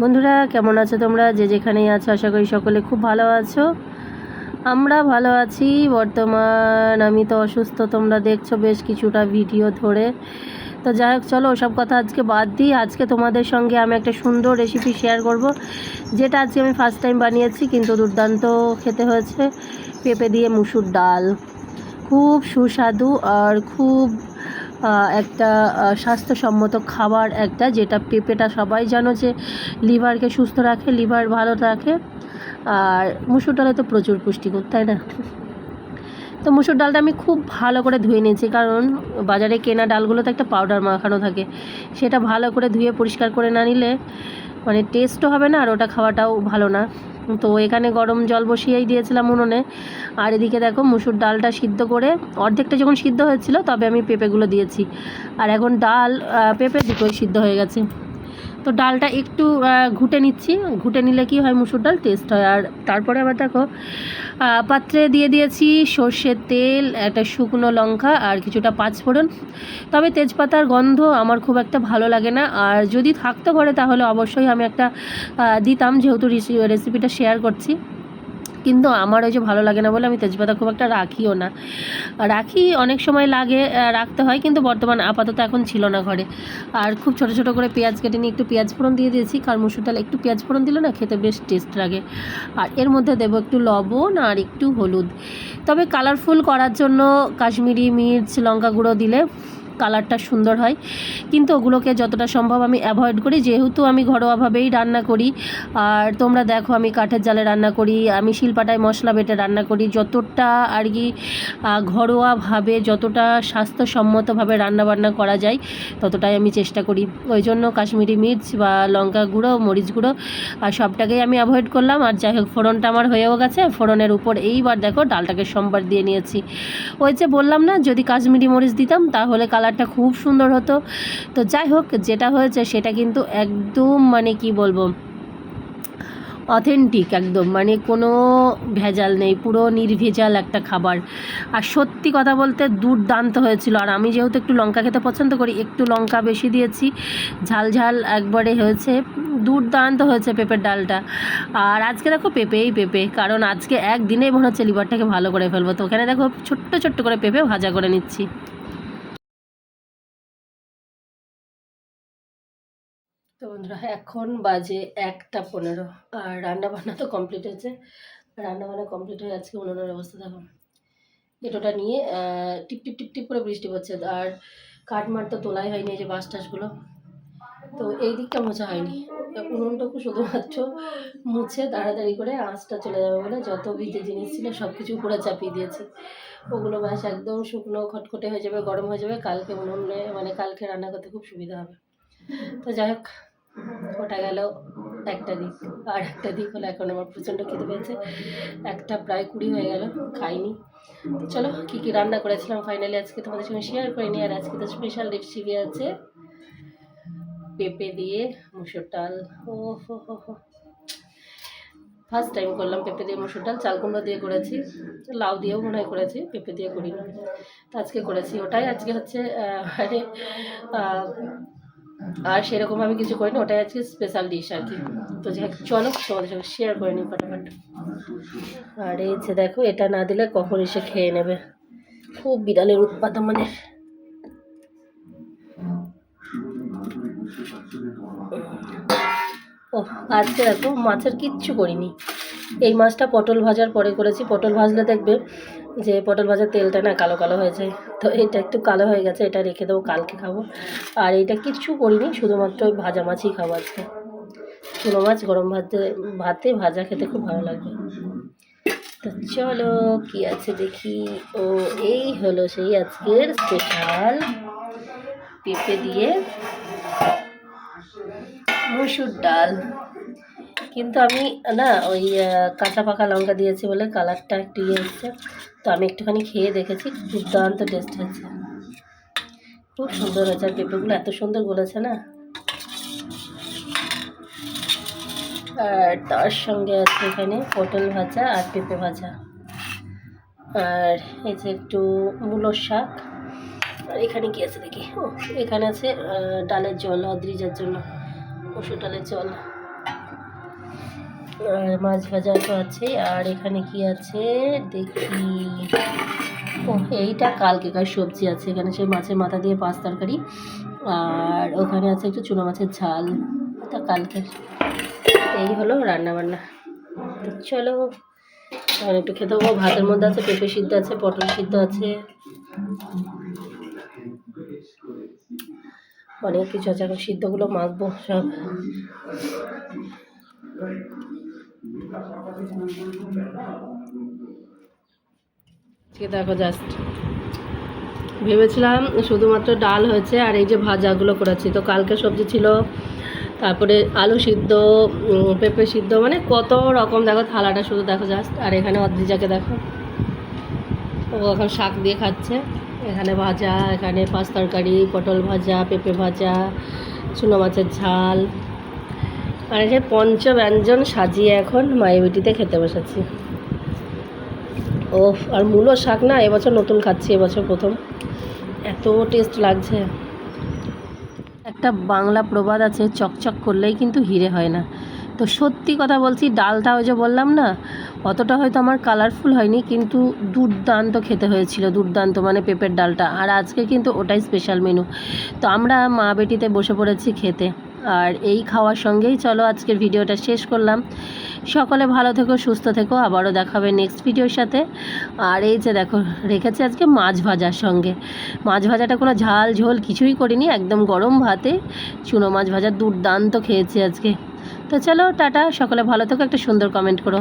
বন্ধুরা, কেমন আছো তোমরা? যে যেখানেই আছো, আশা করি সকলে খুব ভালো আছো। আমরা ভালো আছি। বর্তমান আমি তো অসুস্থ, তোমরা দেখছ বেশ কিছুটা ভিডিও ধরে। তো যাই হোক, চলো ওসব কথা আজকে বাদ দিই। আজকে তোমাদের সঙ্গে আমি একটা সুন্দর রেসিপি শেয়ার করব, যেটা আজকে আমি ফার্স্ট টাইম বানিয়েছি, কিন্তু দুর্দান্ত খেতে হয়েছে। পেঁপে দিয়ে মুসুর ডাল। খুব সুস্বাদু আর খুব একটা স্বাস্থ্যসম্মত খাবার একটা যেটা পেঁপেটা সবাই জানো যে লিভারকে সুস্থ রাখে, লিভার ভালো রাখে, আর মুসুর ডালে তো প্রচুর পুষ্টিকর তাই না? তো মুসুর ডালটা আমি খুব ভালো করে ধুয়ে নিয়েছি, কারণ বাজারে কেনা ডালগুলোতে একটা পাউডার মাখানো থাকে, সেটা ভালো করে ধুয়ে পরিষ্কার করে না নিলে মানে টেস্টও হবে না আর ওটা খাওয়াটাও ভালো না। তো এখানে গরম জল বসিয়েই দিয়েছিলাম উনুনে। আর এদিকে দেখো মুসুর ডালটা সিদ্ধ করে অর্ধেকটা যখন সিদ্ধ হয়েছিল তবে আমি পেঁপেগুলো দিয়েছি। আর এখন ডাল পেঁপে দুটোই সিদ্ধ হয়ে গেছে। তো ডালটা একটু ঘুটে নিচ্ছি। ঘুটে নিলে কি হয়, মুসুর ডাল টেস্ট হয়। আর তারপরে আবার দেখো পাত্রে দিয়ে দিয়েছি সর্ষের তেল, একটা শুকনো লঙ্কা আর কিছুটা পাঁচফোড়ন। তবে তেজপাতার গন্ধ আমার খুব একটা ভালো লাগে না। আর যদি থাকতো ঘরে তাহলে অবশ্যই আমি একটা দিতাম, যেহেতু রেসি- রেসিপিটা শেয়ার করছি। কিন্তু আমার ওই যে ভালো লাগে না বলে আমি তেজপাতা খুব একটা রাখিও না। রাখি অনেক সময় লাগে রাখতে হয় কিন্তু বর্তমান আপাতত এখন ছিল না ঘরে। আর খুব ছোট ছোট করে পেঁয়াজ কেটে নিয়ে একটু পেঁয়াজ ফোড়ন দিয়ে দিয়েছি, কারণ মুসুর ডাল একটু পেঁয়াজ ফোড়ন দিলে না খেতে বেশ টেস্ট লাগে। আর এর মধ্যে দেবো একটু লবণ আর একটু হলুদ। তবে কালারফুল করার জন্য কাশ্মীরি মির্চ, লঙ্কা গুঁড়ো দিলে কালারটা সুন্দর হয়। কিন্তু ওগুলোকে যতটা সম্ভব আমি অ্যাভয়েড করি। যেহেতু আমি ঘরোয়াভাবেই রান্না করি, আর তোমরা দেখো আমি কাঠের জালে রান্না করি, আমি শিলপাটায় মশলা বেটে রান্না করি। যতটা আর কি ঘরোয়াভাবে যতটা স্বাস্থ্যসম্মতভাবে রান্নাবান্না করা যায়, ততটাই আমি চেষ্টা করি। ওই জন্য কাশ্মীরি মির্চ বা লঙ্কা গুঁড়ো, মরিচ গুঁড়ো আর সবটাকেই আমি অ্যাভয়েড করলাম। আর যাই হোক, ফোড়নটা আমার হয়েও গেছে। ফোড়নের উপর এইবার দেখো ডালটাকে সোমবার দিয়ে নিয়েছি। ওই যে বললাম না, যদি কাশ্মীরি মরিচ দিতাম, তাহলে কালারটা খুব সুন্দর হতো। তো যাই হোক, যেটা হয়েছে সেটা কিন্তু একদম মানে কি বলব অথেন্টিক একদম। মানে কোনো ভেজাল নেই, পুরো নির্ভেজাল একটা খাবার। আর সত্যি কথা বলতে দুর্দান্ত হয়েছিল। আর আমি যেহেতু একটু লঙ্কা খেতে পছন্দ করি, একটু লঙ্কা বেশি দিয়েছি। ঝাল ঝাল একবারে হয়েছে। দুর্দান্ত হয়েছে পেঁপের ডালটা। আর আজকে দেখো পেঁপেই পেঁপে, কারণ আজকে একদিনেই মনে হচ্ছে লিভারটাকে ভালো করে ফেলব। তো ওখানে দেখো ছোট্ট ছোট্ট করে পেঁপে ভাজা করে নিচ্ছি। বন্ধুরা, এখন বাজে একটা পনেরো আর রান্না বান্না তো কমপ্লিট হয়েছে। রান্না বান্না কমপ্লিট হয়ে আজকে উনুনের অবস্থা দেখো। এটোটা নিয়ে টিপ টিপ টিপ টিপ করে বৃষ্টি পড়ছে। আর কাঠমার তো তোলাই হয়নি যে বাঁশ টাসগুলো। তো এই দিকটা মোছা হয়নি। উনুনটুকু শুধুমাত্র মুছে তাড়াতাড়ি করে আঁচটা চলে যাবে বলে যত ভিজে জিনিস ছিল সব কিছু পুরো চাপিয়ে দিয়েছে। ওগুলো বাস একদম শুকনো, খটখটে হয়ে যাবে, গরম হয়ে যাবে। কালকে উনুনে মানে কালকে রান্না করতে খুব সুবিধা হবে। তো যাই হোক ওটা গেল একটা দিক। আর একটা দিক হলো এখন আমার প্রচণ্ড খেতে পেয়েছে। একটা প্রায় কুড়ি হয়ে গেল, খাইনি। চলো, কী কী রান্না করেছিলাম ফাইনালি আজকে তোমাদের সঙ্গে শেয়ার করিনি। আর আজকে তো স্পেশাল রেসিপি আছে পেঁপে দিয়ে মুসুর ডাল। ও হো হো হো ফার্স্ট টাইম করলাম পেঁপে দিয়ে মুসুর ডাল। চাল কুমড়ো দিয়ে করেছি। লাউ দিয়েও মনে হয় করেছি, পেঁপে দিয়ে করিনি। তো আজকে করেছি ওটাই। আজকে হচ্ছে মানে আর সেরকম আমি কিছু করিনি, ওটাই আজকে স্পেশাল ডিশ আর কি। তো চলো তোমাদের সঙ্গে শেয়ার করে নিই ফটাফট। আর এই যে দেখো, এটা না দিলে কখন এসে খেয়ে নেবে। খুব বিড়ালের উৎপাত মানে ও আজকে দেখো, মাছের কিচ্ছু করিনি। এই মাছটা পটল ভাজার পরে করেছি। পটল ভাজলে দেখবে যে পটল ভাজার তেলটা না কালো কালো হয়ে যায় তো এটা একটু কালো হয়ে গেছে, এটা রেখে দেবো, কালকে খাব। আর এটা কিচ্ছু করিনি, শুধুমাত্র ওই ভাজা মাছই খাব আজকে। চুনো মাছ, গরম ভাতে ভাতে ভাজা খেতে খুব ভালো লাগবে। তো চলো, কি আছে দেখি। ও, এই হলো সেই আজকের স্পেশাল পেঁপে দিয়ে মুসুর ডাল। কিন্তু আমি, না, ওই কাঁচা পাকা লঙ্কা দিয়েছি বলে কালারটা একটু ইয়ে হচ্ছে। তো আমি একটুখানি খেয়ে দেখেছি, দুর্দান্ত টেস্ট হয়েছে। খুব সুন্দর হয়েছে, আর পেঁপেগুলো এত সুন্দর গলেছে, না? আর তার সঙ্গে আছে এখানে পটল ভাজা আর পেঁপে ভাজা। আর এই যে একটু মূলোর শাক। আর এখানে কি আছে দেখি? ও, এখানে আছে ডালের জল অদ্রিজার জন্য। মসুর ডালের জল আর মাছ ভাজা তো আছে আর এখানে কি আছে? দেখি। ও, এইটা কালকেকার সবজি আছে? এখানে সেই মাছের মাথা দিয়ে পাঁচ তরকারি। আর ওখানে আছে একটু চুনো মাছের ঝাল। এটা কালকের। এই হলো রান্না বান্না তো চলো এখন একটু খেতে হব। ভাতের মধ্যে আছে, পেঁপে সিদ্ধ আছে, পটল সিদ্ধ আছে। অনেক কিছু আছে। এখন সিদ্ধগুলো মাখবো সব। দেখো জাস্ট ভেবেছিলাম শুধুমাত্র ডাল হয়েছে আর এই যে ভাজাগুলো করেছি। তো কালকে সবজি ছিল, তারপরে আলু সিদ্ধ পেঁপে সিদ্ধ মানে কত রকম দেখো থালাটা শুধু দেখো জাস্ট আর এখানে অদ্রিজাকে দেখো, ও এখন শাক দিয়ে খাচ্ছে। এখানে ভাজা, এখানে পাঁচ তরকারি, পটল ভাজা, পেঁপে ভাজা, চুনো মাছের ঝাল। আর যে পঞ্চ ব্যঞ্জন সাজিয়ে এখন মায়েবিটিতে খেতে বসেছি। ও আর মূলো শাক না, এবছর নতুন খাচ্ছি, এবছর প্রথম। এত টেস্ট লাগছে। একটা বাংলা প্রবাদ আছে, চকচক করলেই কিন্তু হিরে হয় না। তো সত্যি কথা বলছি, ডালটা ওই যে বললাম না, অতটা হয়তো আমার কালারফুল হয়নি, কিন্তু দুর্দান্ত খেতে হয়েছিল, দুর্দান্ত মানে পেঁপের ডালটা। আর আজকে কিন্তু ওটাই স্পেশাল মেনু তো আমরা মা বেটিতে বসে পড়েছি খেতে। আর এই খাওয়ার সঙ্গেই চলো আজকের ভিডিওটা শেষ করলাম। সকলে ভালো থেকো, সুস্থ থেকো, আবারও দেখাবে নেক্সট ভিডিওর সাথে। আর এই যে দেখো, রেখেছে আজকে মাছ ভাজার সঙ্গে। মাছ ভাজাটা কোনো ঝাল ঝোল কিছুই করিনি, একদম গরম ভাতে। চুনো মাছ ভাজা দুর্দান্ত খেয়েছি আজকে। তো চলো, টাটা, সকলে ভালো থেকো, একটা সুন্দর কমেন্ট করো।